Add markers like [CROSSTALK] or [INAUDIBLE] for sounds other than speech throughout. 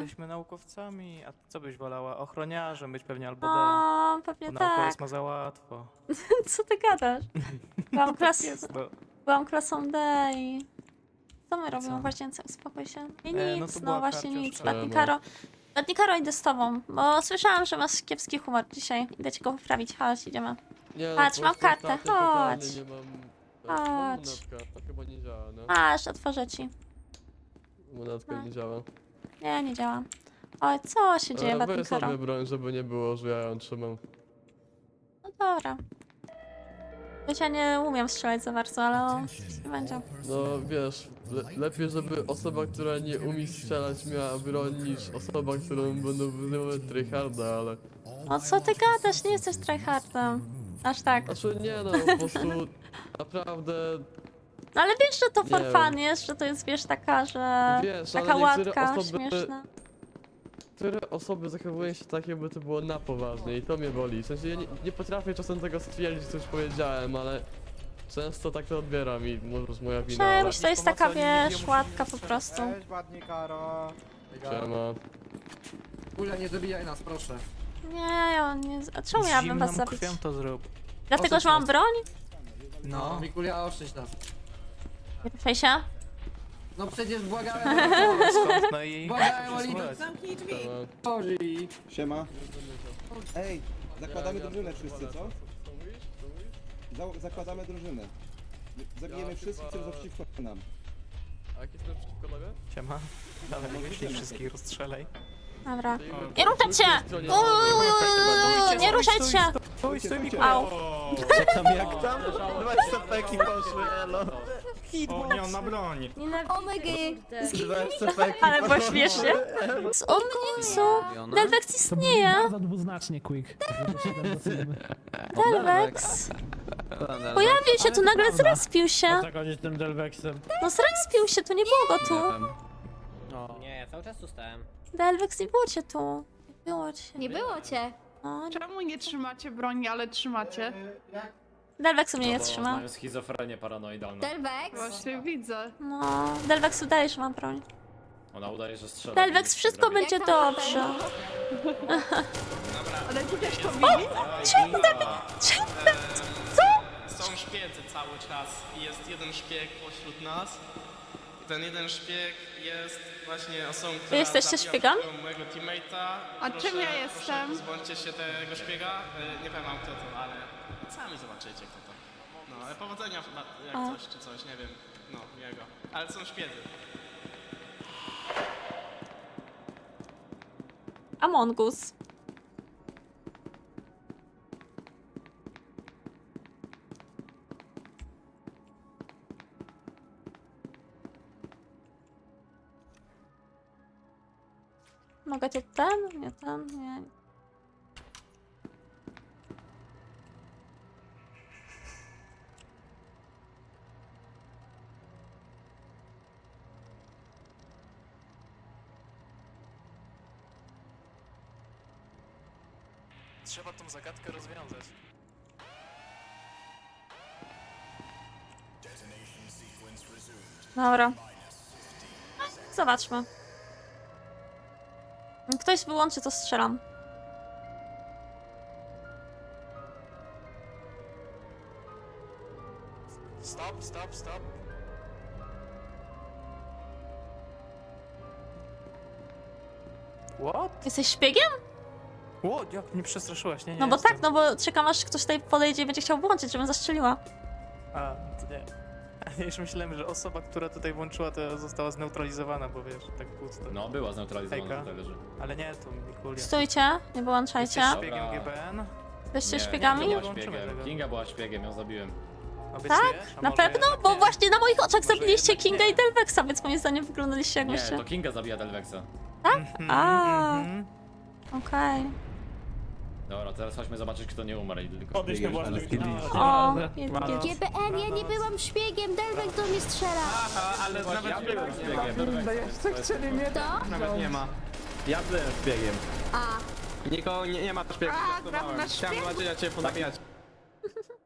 jesteśmy naukowcami, a co byś wolała? Ochroniarzem być pewnie albo D. O, pewnie Bo tak. naukowiec ma za łatwo. [LAUGHS] Co ty gadasz? Byłam, [LAUGHS] klas... Jest no. Byłam klasą D i... Co my robimy Co? w łazience? Uspokój się. I E, nic, no no, to była właśnie nic. Batnikaro... Batnikaro idę z tobą, bo słyszałam, że masz kiepski humor dzisiaj. Idę ci go poprawić. Chodź, idziemy. Nie, Patrz, po mam kartę, chodź. Nie mam... Chodź. Mam monetka, to chyba nie działa, no. Masz, otworzę ci. Monetka nie działa. Nie, nie działa. Oj, co się dzieje, Weź Batnikaro? sobie broń, żeby nie było, że ja ją trzymam. No dobra. Choć ja nie umiem strzelać za bardzo, ale o, nie będzie. No wiesz, le lepiej, żeby osoba, która nie umie strzelać miała broń, niż osoba, którą będą wyzywać tryharda, ale... No co ty gadasz? Nie jesteś tryhardem. Aż tak. Znaczy nie no, po prostu [LAUGHS] naprawdę... No ale wiesz, że to Nie for wiem. fun jest, że to jest, wiesz, taka, że... Wiesz, Taka ale niektóre łatka osoby... śmieszna. Niektóre osoby zachowują się tak, jakby to było na poważnie i to mnie boli. W sensie ja nie, nie potrafię czasem tego stwierdzić, co już powiedziałem, ale... Często tak to odbieram i może jest moja wina, ale... Cześć, to jest taka, wiesz, łatka po prostu. Cześć, ładnie, Karo. Siema. Kulia, nie zabijaj nas, proszę. Nie, on nie... A czemu miałabym was Zimną zabić? krwią to zrób. Dlatego, że mam broń? No. Mikulia, oszczędź nas. Nie ruszaj się. No przecież błagałem [LAUGHS] o Skąd? No i... Błagałem o litość. Zamknij drzwi. Siema. Boży. Siema. Ej, zakładamy drużynę wszyscy, co? Za zakładamy drużynę. Zabijemy Ja wszystkich, chyba- co są przeciwko nam. A jaki jest przeciwko tobie? Siema. Dawaj, nie wyślij wszystkich, rozstrzelaj. Dobra. Nie ruszać się! Nie ruszać się! Stój, stój, Mikołaj. Au. tam jak tam? Dwa stopeki poszły, elo. O nie, on ma broń. Dwa stopeki Ale było śmiesznie. O Jezu! Delvex istnieje! Bardzo dwuznacznie, Quick. Delvex! Pojawił się tu, nagle zrespił się. tak z tym Delvexem. No zrespił się, tu nie było go tu. Nie, cały czas tu stałem. Delvex, nie było cię tu. Nie było cię. Nie było cię. No, Czemu nie trzymacie broni, ale trzymacie? Delvex mnie nie trzyma. Mają schizofrenię paranoidalną. Delvex. Właśnie widzę. No, Delvex udaje, że mam broń. Ona udaje, że strzela. Delvex, wszystko będzie Jak tam dobrze. Ale ty też to widzisz? Są szpiedzy cały czas i jest jeden szpieg pośród nas. Ten jeden szpieg jest właśnie osobą, która jesteście zabiła szpiegami? mojego teammate'a. A Proszę- czym ja Proszę, jestem? pozbądźcie się tego szpiega. E, Nie pamiętam kto to, ale sami zobaczycie kto to. No, ale powodzenia jak A. coś czy coś, nie wiem. No, jego. Ale są szpiedzy. Among Us. Ten? Nie ten, nie. Trzeba tą zagadkę rozwiązać. Dobra. Zobaczmy. Ktoś wyłączy, to strzelam. Stop, stop, stop. What? Jesteś szpiegiem? What? Jak mnie przestraszyłaś, nie? nie No bo jestem. tak, no bo czekam aż ktoś tutaj podejdzie i będzie chciał włączyć, żebym zastrzeliła. A, to nie. Ja już myślałem, że osoba, która tutaj włączyła, to została zneutralizowana, bo wiesz, tak pusto. No, była zneutralizowana, Hejka. tutaj leży. Ale nie, to Mikulia. Stójcie, nie wyłączajcie. Jesteś szpiegiem Dobra. GBN? Jesteście Nie, szpiegami? Kinga Nie była włączymy szpiegiem. tego. Kinga była szpiegiem, ją zabiłem. Obiecujesz? A Na może pewno? jednak Bo nie? właśnie na moich oczach zabiliście jednak Kinga nie. i Delvexa, więc moim zdaniem wyglądaliście Nie, jakbyście... to Kinga zabija Delvexa. Mhm, A. mhm. Okej. Dobra, teraz chodźmy zobaczyć, kto nie umarł i tylko... Podnieśmy właśnie. O, GBN, ja nie byłam szpiegiem, Delvex do mnie strzela. Ale nawet byłem szpiegiem. Kto? Nawet nie ma. Ja byłem szpiegiem. A, Nikogo nie, nie ma szpiegów. A, tam nasz Chciałem zobaczyć, jak cię podabijać. [LAUGHS]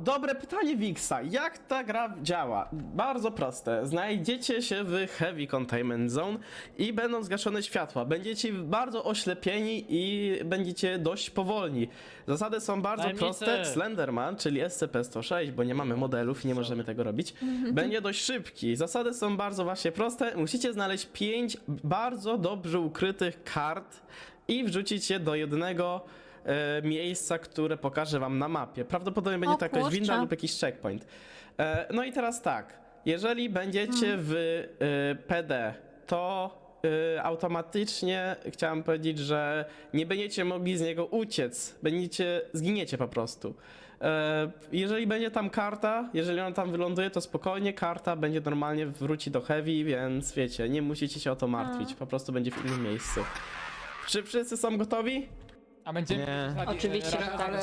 Dobre pytanie Wixa. Jak ta gra działa? Bardzo proste. Znajdziecie się w Heavy Containment Zone i będą zgaszone światła. Będziecie bardzo oślepieni i będziecie dość powolni. Zasady są bardzo proste. Slenderman, czyli SCP-106, bo nie mamy modelów i nie możemy tego robić, będzie dość szybki. Zasady są bardzo właśnie proste. Musicie znaleźć pięć bardzo dobrze ukrytych kart i wrzucić je do jednego e, miejsca, które pokażę wam na mapie. Prawdopodobnie będzie to jakaś kurczę. winda lub jakiś checkpoint. E, no i teraz tak, jeżeli będziecie w e, PD, to e, automatycznie chciałem powiedzieć, że nie będziecie mogli z niego uciec, będziecie, zginiecie po prostu. E, Jeżeli będzie tam karta, jeżeli ona tam wyląduje, to spokojnie, karta będzie normalnie wróci do heavy, więc wiecie, nie musicie się o to martwić, po prostu będzie w innym miejscu. Czy wszyscy są gotowi? A będziemy... Nie. Oczywiście. Ale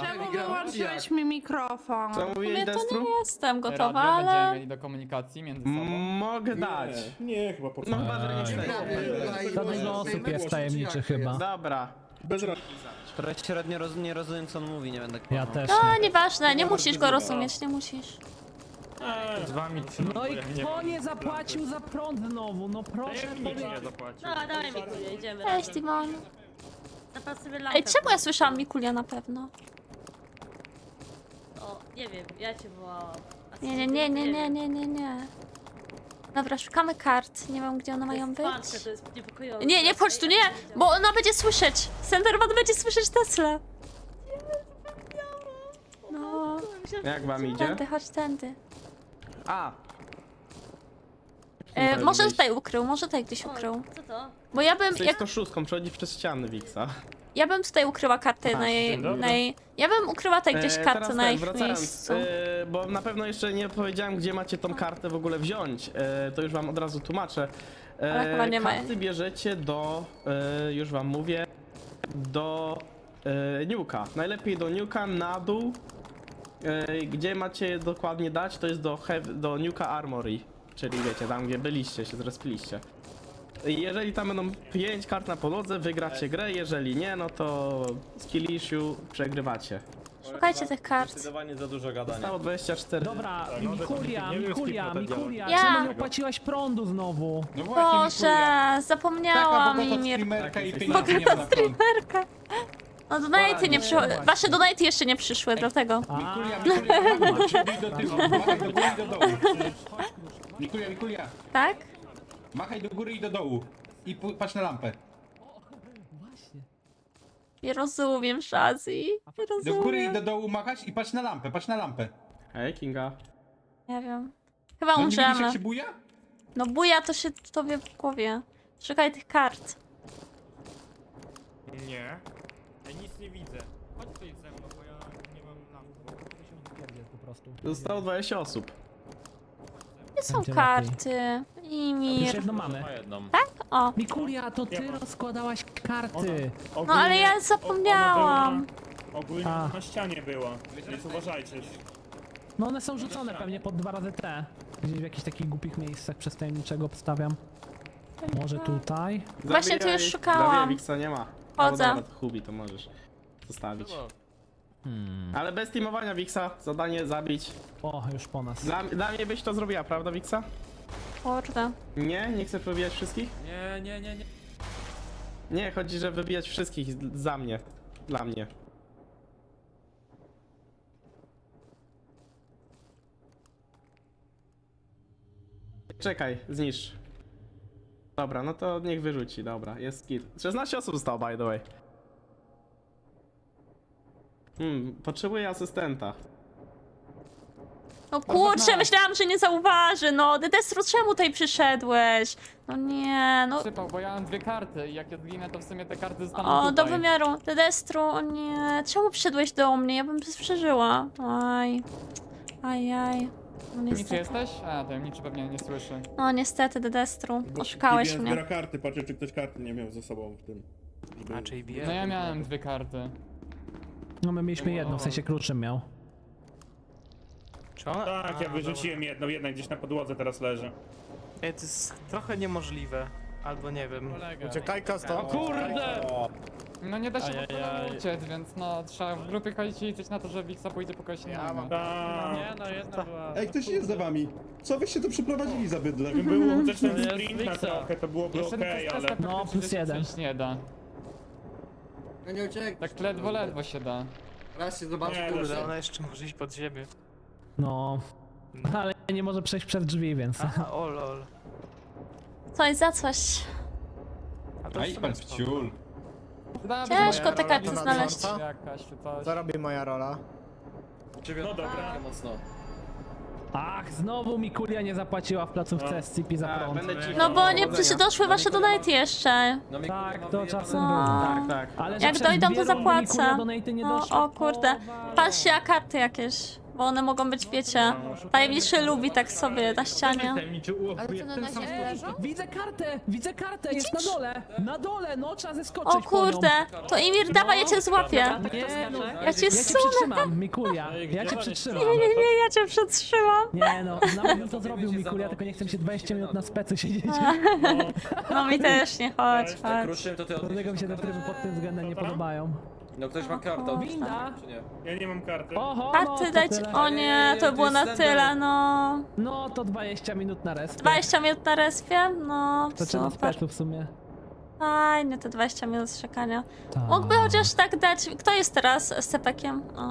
Czemu wyłączyłeś mi mikrofon? Co mówiłeś, to Destru? nie jestem gotowa, ale... do komunikacji między M- Mogę dać. Nie, chyba po No chyba, że nie. Za dużo osób jest tajemniczy chyba. Dobra. Bez. Trochę średnio roz, nie rozumiem co on mówi, nie będę Ja też. No, nieważne, nie musisz go rozumieć, nie musisz. Z wami No i kto nie zapłacił za prąd znowu? No proszę powiedzieć. No, dawaj Mikulia, idziemy. Cześć, Timon. Ej, czemu ja słyszałam Mikulia na pewno? O, nie wiem, ja cię wołałam. A Nie, nie, nie, nie, nie, nie, nie, nie. Dobra, szukamy kart. Nie wiem, gdzie one mają być. Patrzę, to jest niepokojące. Nie, nie wchodź tu, nie! Bo ona będzie słyszeć! Senderman będzie słyszeć Tesla! No, Jak wam idzie? tędy, chodź tędy. A. E, może tutaj ukrył, może tutaj gdzieś ukrył. Co to? Bo ja bym, jak, 106, przechodzi przez ściany Wixa. ja bym tutaj ukryła kartę na jej, na jej... Ja bym ukryła tutaj gdzieś E, kartę teraz na tak, ich wracając, miejscu. e, bo na pewno jeszcze nie powiedziałem, gdzie macie tą kartę w ogóle wziąć. E, to już wam od razu tłumaczę. E, Ale chyba nie ma. karty bierzecie do, e, już wam mówię, do e, Niuka. Najlepiej do Niuka na dół. E, gdzie macie je dokładnie dać, to jest do, hev- do Niuka Armory. Czyli wiecie, tam gdzie byliście, się zrespiliście. Jeżeli tam będą 5 kart na podłodze, wygracie grę, jeżeli nie, no to z Killishu przegrywacie. Szukajcie tych kart. Zdecydowanie za dużo gadania. Zostało 24. Dobra, Mikulia, Mikulia, Mikulia, Ja. czemu nie opłaciłaś prądu znowu? No Boże, zapomniałam Mimir. streamerka i. No donaty nie przyszły. Wasze donaty jeszcze nie przyszły, dlatego. A, [LAUGHS] do tyłu, machaj do góry i do dołu. Mikulia, Mikulia, Tak? machaj do góry i do dołu. I pu- patrz na lampę. właśnie. Nie rozumiem, Shazzy. Nie Do góry i rozumiem. do dołu machać i patrz na lampę, patrz na lampę. Hej, Kinga. Nie wiem. Chyba No nie widzisz jak umrzemy. się buja? No buja to się tobie w głowie. Szukaj tych kart. Nie. Ja nic nie widzę. Chodź tutaj ze mną, bo ja nie mam lampy. po prostu. Zostało 20 osób. Gdzie są Będzie karty? Już Imir. jedno mamy. Ma jedną. O. Mikulia, to ty rozkładałaś karty. No ale ja zapomniałam. Ogólnie A. na ścianie była, więc uważajcie. No one są rzucone pewnie pod dwa razy T. Gdzieś w jakichś takich głupich miejscach przez tajemniczego obstawiam. Może tutaj? Właśnie tu już szukałam. Wixa nie ma. Chodzę. Albo dobra, Hubi to możesz zostawić. Ale bez teamowania Wixa, zadanie zabić. O, już po nas. Dla, dla mnie byś to zrobiła, prawda Wixa? Kurde. Nie? Nie chcesz wybijać wszystkich? Nie, nie, nie, nie. Nie, chodzi, że wybijać wszystkich z- za mnie. Dla mnie. Czekaj, zniszcz. Dobra, no to niech wyrzuci, dobra, jest kit. 16 osób zostało, by the way. Hmm, potrzebuję asystenta. No kurczę, myślałam, że nie zauważy, no. Dedestru, czemu tutaj przyszedłeś? No nie, no. Sypał, bo ja mam dwie karty i jak ja zginę, to w sumie te karty zostaną O, do wymiaru. Dedestru, o nie. Czemu przyszedłeś do mnie? Ja bym przeżyła. Aj. Ajaj. No niestety. jesteś? A, tajemniczy pewnie nie słyszy. No niestety, Dedestru. Oszukałeś mnie. karty, patrzę czy ktoś karty nie miał ze sobą w tym. A, czyli bije? No ja miałem dwie karty. No my mieliśmy jedną, w sensie kluczem miał. Czy ona? Tak, ja wyrzuciłem jedną, jedna gdzieś na podłodze teraz leży. Ej, to jest trochę niemożliwe. Albo nie wiem. Uciekaj stąd. Kurde! No nie da się po prostu uciec, więc no trzeba w grupie chodzić i liczyć na to, że Wiksa pójdzie po kogoś innego. Nie no, jedna była... Ej, ktoś jest za wami. Co wyście tu przyprowadzili za bydle? Było chociaż ten sprint na trochę, to byłoby Jeszcze okej, okay, ale... No, plus jeden. nie da. No nie uciekaj. Tak ledwo, ledwo się da. Raz się Nie, zobaczy, Kurde, ona jeszcze może iść pod ziemię. No. Ale nie może przejść przez drzwi, więc... Aha, o lol. Coś za coś. A to idź pan w ciul. Ciężko te karty znaleźć. Jakaś czy coś. Co robi moja rola? No dobra. Mocno. Ach, znowu mi kulia nie zapłaciła w placówce SCP za Tak, prąd. będę ci... No bo nie przecież doszły wasze donaty jeszcze. No mi Tak, to czasem No. było. Tak, tak. Ale że Jak dojdą, to dwie rundy mi zapłacę. donaty nie O, doszły. o kurde. Patrzcie na karty jakieś. Bo one mogą być, wiecie. Tajemniczy lubi tak sobie na ścianie. Ale co, no na ziemi leżą? Widzę kartę, widzę kartę, jest na dole. Na dole, no trzeba zeskoczyć O kurde. To Imir, dawaj, ja cię złapię. Nie no, Ja cię ja cię przytrzymam, Mikulia. Ja cię przytrzymam. Nie, nie, nie, ja cię przetrzymam. Nie no, nawet bym to zrobił Mikulia, tylko nie chcę mi się 20 minut na specy siedzieć. No mi też nie, chodź, Tak, chodź. Kruszym to ty Dlatego mi się te tryby pod tym względem nie podobają. No ktoś ma kartę. Winda! Czy nie? Ja nie mam karty. Oho, no Karty to dać. tyle. O nie, to było na tyle, no. No to 20 minut na rest. 20 minut na respie? No, To na super. specu w sumie. Fajnie, te 20 minut czekania. Tak. Mógłby chociaż tak dać. Kto jest teraz z cepekiem? O.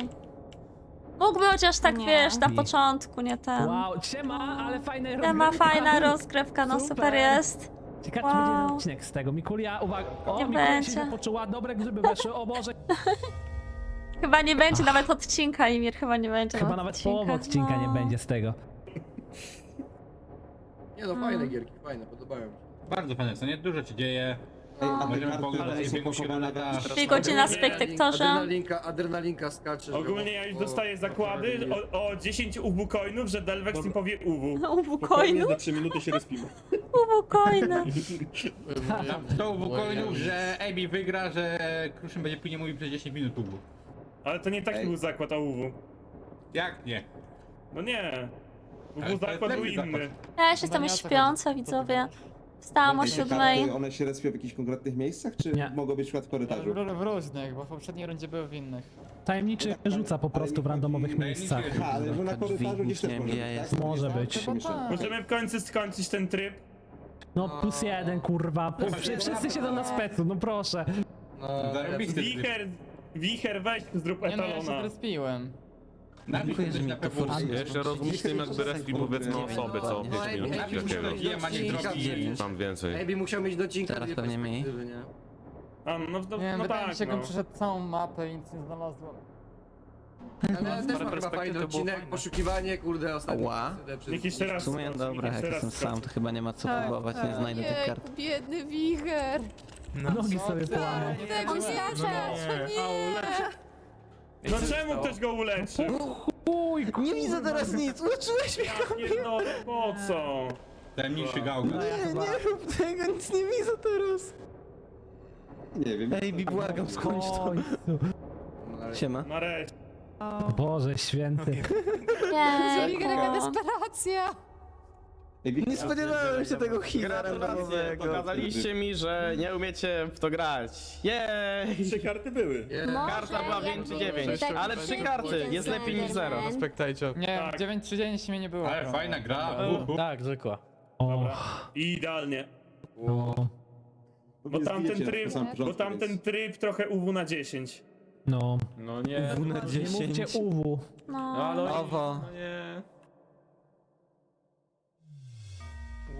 Mógłby chociaż tak, Nie. wiesz, na początku, nie ten. Wow, siema, ale fajne Nie ma rozgrywka. fajna rozgrywka, no super Super. jest. Ciekawe, czy będzie Wow. odcinek z tego. Mikulia, uwaga. O, Nie Mikulia będzie. się poczuła, dobre grzyby weszły, o Boże. [LAUGHS] Chyba nie będzie nawet odcinka, Imir, chyba nie będzie Chyba nawet odcinka. połowy odcinka nie no. będzie z tego. Nie no, fajne gierki, fajne, podobają mi się. Bardzo fajne, co nie? Dużo się dzieje. No. Możemy pogadać. Dwie godziny na spektaktorze. Adrenalinka, adrenalinka skacze. Ogólnie ja już dostaję zakłady o, o 10 UW coinów, że Delvex mi powie UW. Uwu coinu, za 3 minuty się respimy. [LAUGHS] uwu [LAUGHS] coinu. To w pokoju, że AB wygra, że Kruszym będzie później mówił przez 10 minut UW. Ale to nie taki był zakład, a UW. Jak nie? No nie. Ale UW to jest zakład był inny. Ja już jestem już śpiąca, widzowie. Wstałam o siódmej. One się respią w jakichś konkretnych miejscach, czy Nie. mogą być w przykład w korytarzu? W różnych, bo w poprzedniej rundzie były w innych. Tajemniczy rzuca po prostu w randomowych miejscach. Aha, ale że na korytarzu gdzieś też może być, tak? Może być. Możemy w końcu skończyć ten tryb. No plus jeden, kurwa. Wszy- Wszyscy siedzą na specu, no proszę. Zarobisty Wicher, wicher, weź zrób etalona. respiłem. Dziękuję, że mi to forsuje. Jeszcze tym jakby respi powiedzmy osoby, co 5 minut takiego. Tam więcej. Maybe musiał mieć docinka. Teraz pewnie mniej. nie? A, no, no, Nie, no wydaje tak, mi się, no. że przeszedł całą mapę i nic nie znalazłem. Ale też ma chyba fajny odcinek, poszukiwanie, kurde, ostatnio. Ła. Niech jeszcze raz. W sumie dobra, jak jestem sam, to chyba nie ma co próbować, nie znajdę tych kart. biedny wicher. Nogi sobie połamał. On skacze, nie. No czemu ktoś go uleczył? Uj, Nie widzę teraz nic, uleczyłeś mnie! Ja pierdolę, po co? Tajemniczy gałga. Nie, nie rób tego, nic nie widzę teraz. Nie wiem. Ej, bi błagam, skończ to. Siema. Nareszcie. Boże święty. Jaka Jejku. desperacja. Nie spodziewałem się tego hila Gratulacje, randomowego. pokazaliście mi, że nie umiecie w to grać. Jej! Trzy karty były. Karta była więcej jakby 9, tak ale trzy karty, jest lepiej niż zero. Respektajcie. Nie, Tak. 9.30 mnie nie było. Ale fajna gra. Tak, zwykła. O, Idealnie. no, Bo tamten tryb, bo tamten tryb trochę UW na 10. no. No nie. W na Nie mówcie 10. uwu. No. Owo. No nie.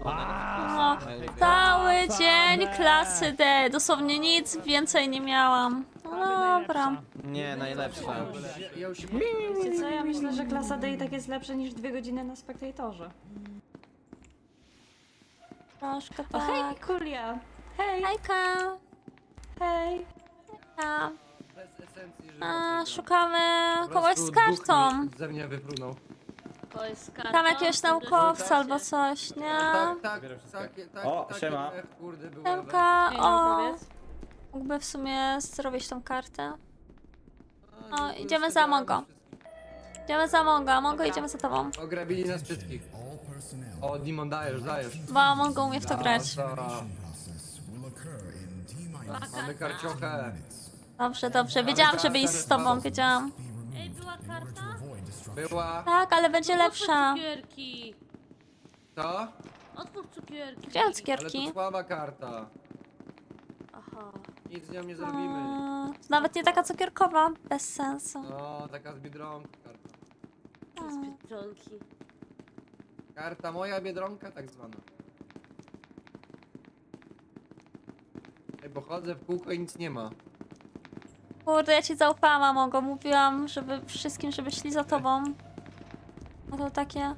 No, cały dzień klasy D. Dosłownie nic więcej nie miałam. No dobra. Nie, najlepsza. Wiecie co, ja myślę, że klasa D i tak jest lepsza niż dwie godziny na spektatorze. Troszkę O hej, tak. Kulia! Hej! Hejka. Hej! A, że a, szukamy kogoś z kartą. Ze mnie wypłynął. To jest karta. Tam jakiegoś naukowca albo coś, nie? Tak, tak, tak, tak. O, siema. we- Kurde, było Temka, Ej, o, mógłby w sumie zrobić tą kartę. O, idziemy za Mongo. Idziemy za Mongo, Mongo idziemy za tobą. Ograbili nas wszystkich. O, Dimon, dajesz, dajesz. Bo Mongo umie w to grać. Za- Mamy karciochę. Dobrze, dobrze. Wiedziałam, żeby iść z tobą, wiedziałam. Ej, była karta? Była. Tak, ale będzie lepsza. cukierki. To? Otwórz cukierki. Gdzie Ale cukierki? to słaba karta. Aha. Nic z nią nie zrobimy. Eee, Nawet nie taka cukierkowa. Bez sensu. No, taka z Biedronki karta. Z Biedronki. Karta moja Biedronka tak zwana. Ej, bo chodzę w kółko i nic nie ma. Kurde, ja ci zaufałam, Ogo. Mówiłam, żeby wszystkim, żeby szli za tobą. No to takie...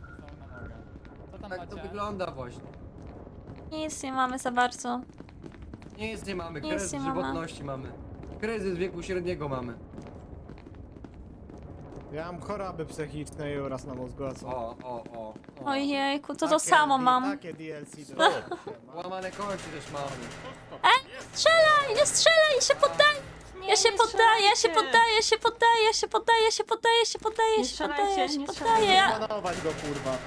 Tak to wygląda właśnie. Nic nie mamy za bardzo. Nic nie mamy, Nic kryzys nie mamy. żywotności mamy. Kryzys wieku średniego mamy. Ja mam choroby psychiczne i uraz na mózgu, a co? O, o, o. o. Ojejku, to to Takie samo D- mam. Takie DLC do... Łamane końce też mamy. Strzelaj, nie strzelaj, się poddaj! Ja się nie poddaję, ja się strzelajcie. poddaję, ja się poddaję, ja się poddaję, ja się poddaję, ja się poddaję, ja się poddaję, ja strzelajcie, się nie poddaję. Ja... Go, kurwa.